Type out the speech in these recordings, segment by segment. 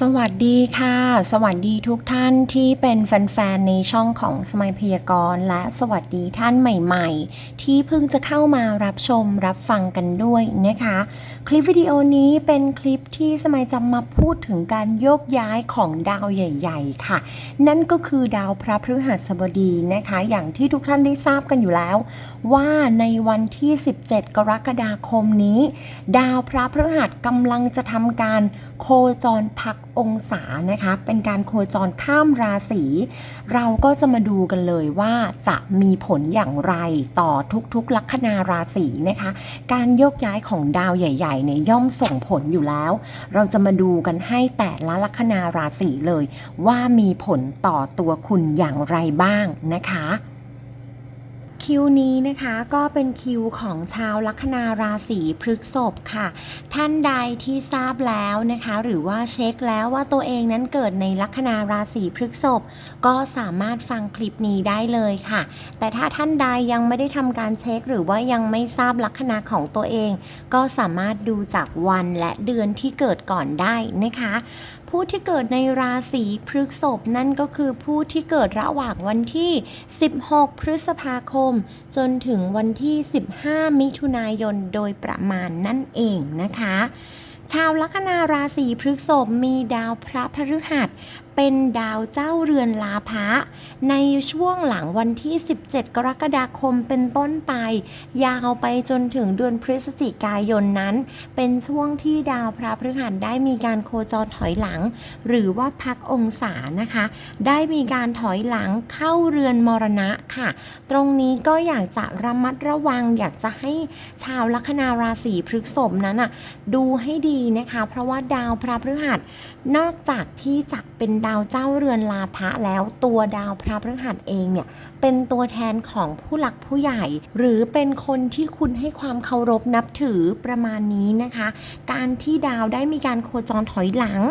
สวัสดีค่ะ สวัสดีทุกท่านที่เป็นแฟนๆในช่องของสมัยพยากรณ์และสวัสดีท่านใหม่ๆ ที่เพิ่งจะเข้ามารับชมรับฟังกันด้วยนะคะ คลิปวิดีโอนี้เป็นคลิปที่สมัยจะมาพูดถึงการโยกย้ายของดาวใหญ่ ๆ ค่ะ นั่นก็คือดาวพระพฤหัสบดีนะคะ อย่างที่ทุกท่านได้ทราบกันอยู่แล้ว ว่าในวันที่ 17 กรกฎาคมนี้ ดาวพระพฤหัสกำลังจะทำการโคจรพักองศานะคะ เป็นการโคจรข้ามราศี เราก็จะมาดูกันเลยว่าจะมีผลอย่างไรต่อทุกๆ ลัคนาราศีนะคะ การโยกย้ายของดาวใหญ่ๆเนี่ยย่อมส่งผลอยู่แล้ว เราจะมาดูกันให้แต่ละลัคนาราศีเลย ว่ามีผลต่อตัวคุณอย่างไรบ้างนะคะ คิวนี้นะคะก็เป็นคิวของชาวลัคนาราศีพฤกษภค่ะ ท่านใดที่ทราบแล้วนะคะ หรือว่าเช็คแล้วว่าตัวเองนั้นเกิดในลัคนาราศีพฤกษภก็สามารถฟังคลิปนี้ได้เลยค่ะ แต่ถ้าท่านใดยังไม่ได้ทำการเช็ค หรือว่ายังไม่ทราบลัคนาของตัวเอง ก็สามารถดูจากวันและเดือนที่เกิดก่อนได้นะคะ ผู้ที่เกิดในราศีพฤษภนั่นก็คือผู้ที่เกิดระหว่างวันที่ 16 พฤษภาคม จนถึงวันที่ 15 มิถุนายนโดยประมาณนั่นเองนะคะ ชาวลัคนาราศีพฤษภมีดาวพระพฤหัสเป็นดาวเจ้าเรือนลาภะในช่วงหลังวันที่ 17 กรกฎาคมเป็นต้นไป ยาวไปจนถึงเดือนพฤศจิกายนนั้น เป็นช่วงที่ดาวพระพฤหัสได้มีการโคจรถอยหลัง หรือว่าพักองศานะคะ ได้มีการถอยหลังเข้าเรือนมรณะค่ะ ตรงนี้ก็อยากจะระมัดระวัง อยากจะให้ชาวลัคนาราศีพฤษภนั้นอะดูให้ดีนะคะ เพราะว่าดาวพระพฤหัสนอกจากที่จะเป็นดาวเจ้าเรือนลาภะแล้วตัวดาวพระพฤหัสเองเนี่ยเป็นตัวแทนของผู้หลักผู้ใหญ่ หรือเป็นคนที่คุณให้ความเคารพนับถือประมาณนี้นะคะ การที่ดาวได้มีการโคจรถอยหลัง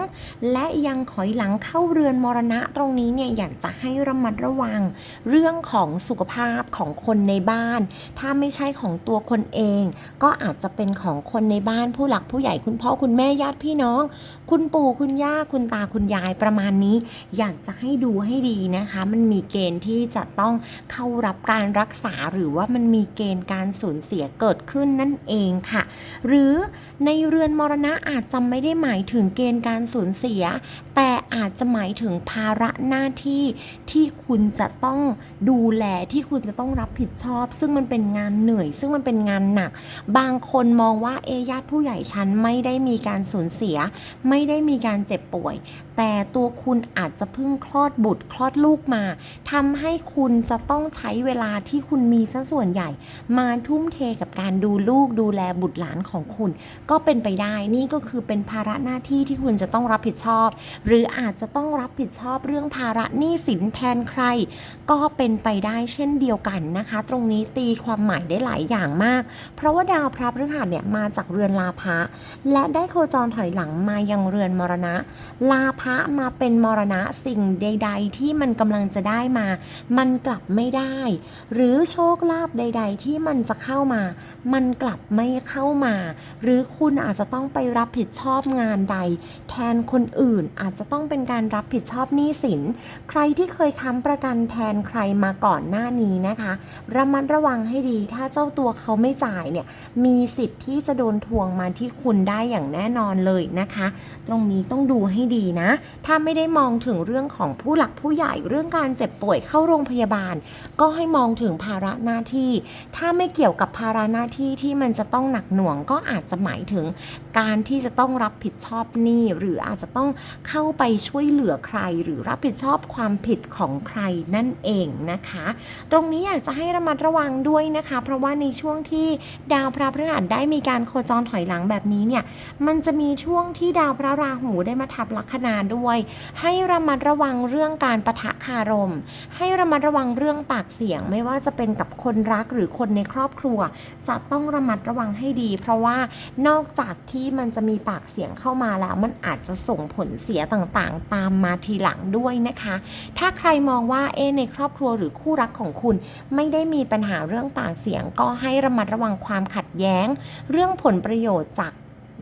และยังถอยหลังเข้าเรือนมรณะตรงนี้เนี่ยอยากจะให้ระมัดระวัง เรื่องของสุขภาพของคนในบ้าน ถ้าไม่ใช่ของตัวคนเอง ก็อาจจะเป็นของคนในบ้านผู้หลักผู้ใหญ่คุณพ่อคุณแม่ญาติพี่น้อง คุณปู่คุณย่าคุณตาคุณยายประมาณนี้อยากจะให้ดูให้ดีนะคะ มันมีเกณฑ์ที่จะต้องเข้ารับการรักษาหรือว่ามันมีเกณฑ์การสูญเสียเกิดขึ้นนั่นเองค่ะ หรือในเรือนมรณะอาจจะไม่ได้หมายถึงเกณฑ์การสูญเสีย แต่อาจจะหมายถึงภาระหน้าที่ที่คุณจะต้องดูแลที่คุณจะต้องรับผิดชอบ ซึ่งมันเป็นงานเหนื่อย ซึ่งมันเป็นงานหนัก บางคนมองว่าเอญาติผู้ใหญ่ฉันไม่ได้มีการสูญเสีย ไม่ได้มีการเจ็บป่วย แต่ตัวคุณอาจจะเพิ่งคลอดบุตรคลอดลูกมาทำให้คุณจะต้องใช้เวลาที่คุณมีซะส่วนใหญ่ มาทุ่มเทกับการดูลูกดูแลบุตรหลานของคุณ ก็เป็นไปได้นี่ก็คือเป็นภาระหน้าที่ที่คุณจะต้องรับผิดชอบ หรืออาจจะต้องรับผิดชอบเรื่องภาระหนี้สินแทนใคร ก็เป็นไปได้เช่นเดียวกันนะคะ ตรงนี้ตีความหมายได้หลายอย่างมาก เพราะว่าดาวพระพฤหัสเนี่ยมาจากเรือนลาภะและได้โคจรถอยหลังมายังเรือนมรณะลาภะมาเป็นมรณะสิ่งใด ๆ ที่มันกำลังจะได้มา มันกลับไม่ได้ หรือโชคลาภใด ๆ ที่มันจะเข้ามา มันกลับไม่เข้ามา หรือคุณอาจจะต้องไปรับผิดชอบงานใด แทนคนอื่นอาจจะต้องเป็นการรับผิดชอบหนี้สิน ใครที่เคยค้ำประกันแทนใครมาก่อนหน้านี้นะคะ ระมัดระวังให้ดี ถ้าเจ้าตัวเขาไม่จ่ายเนี่ยมีสิทธิ์ที่จะโดนทวงมาที่คุณได้อย่างแน่นอนเลยนะคะ ตรงนี้ต้องดูให้ดีนะถ้าไม่ได้มองถึงเรื่องของผู้หลักผู้ใหญ่เรื่องการเจ็บป่วยเข้าโรงพยาบาล ก็ให้มองถึงภาระหน้าที่ ถ้าไม่เกี่ยวกับภาระหน้าที่ที่มันจะต้องหนักหน่วงก็อาจจะหมายถึง การที่จะต้องรับผิดชอบหนี้หรืออาจจะต้องเข้าไปช่วยเหลือใคร หรือรับผิดชอบความผิดของใครนั่นเองนะคะ ตรงนี้อยากจะให้ระมัดระวังด้วยนะคะ เพราะว่าในช่วงที่ดาวพระพฤหัสได้มีการโคจรถอยหลังแบบนี้เนี่ยมันจะมีช่วงที่ดาวพระราหูได้มาทับลัคนาด้วย ให้ระมัดระวังเรื่องการประทะคารม ให้ระมัดระวังเรื่องปากเสียง ไม่ว่าจะเป็นกับคนรักหรือคนในครอบครัว จะต้องระมัดระวังให้ดี เพราะว่านอกจากที่มันจะมีปากเสียงเข้ามาแล้ว มันอาจจะส่งผลเสียต่างๆ ตามมาทีหลังด้วยนะคะ ถ้าใครมองว่าเอในครอบครัวหรือคู่รักของคุณ ไม่ได้มีปัญหาเรื่องปากเสียง ก็ให้ระมัดระวังความขัดแย้ง เรื่องผลประโยชน์จาก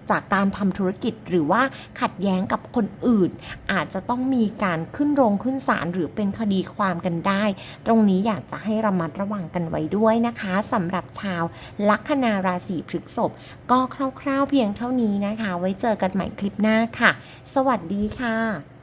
จากการทำธุรกิจหรือว่าขัดแย้งกับคนอื่น อาจจะต้องมีการขึ้นโรงขึ้นศาลหรือเป็นคดีความกันได้ ตรงนี้อยากจะให้ระมัดระวังกันไว้ด้วยนะคะสำหรับชาวลัคนาราศีพฤษภก็คร่าวๆเพียงเท่านี้นะคะ ไว้เจอกันใหม่คลิปหน้าค่ะ สวัสดีค่ะ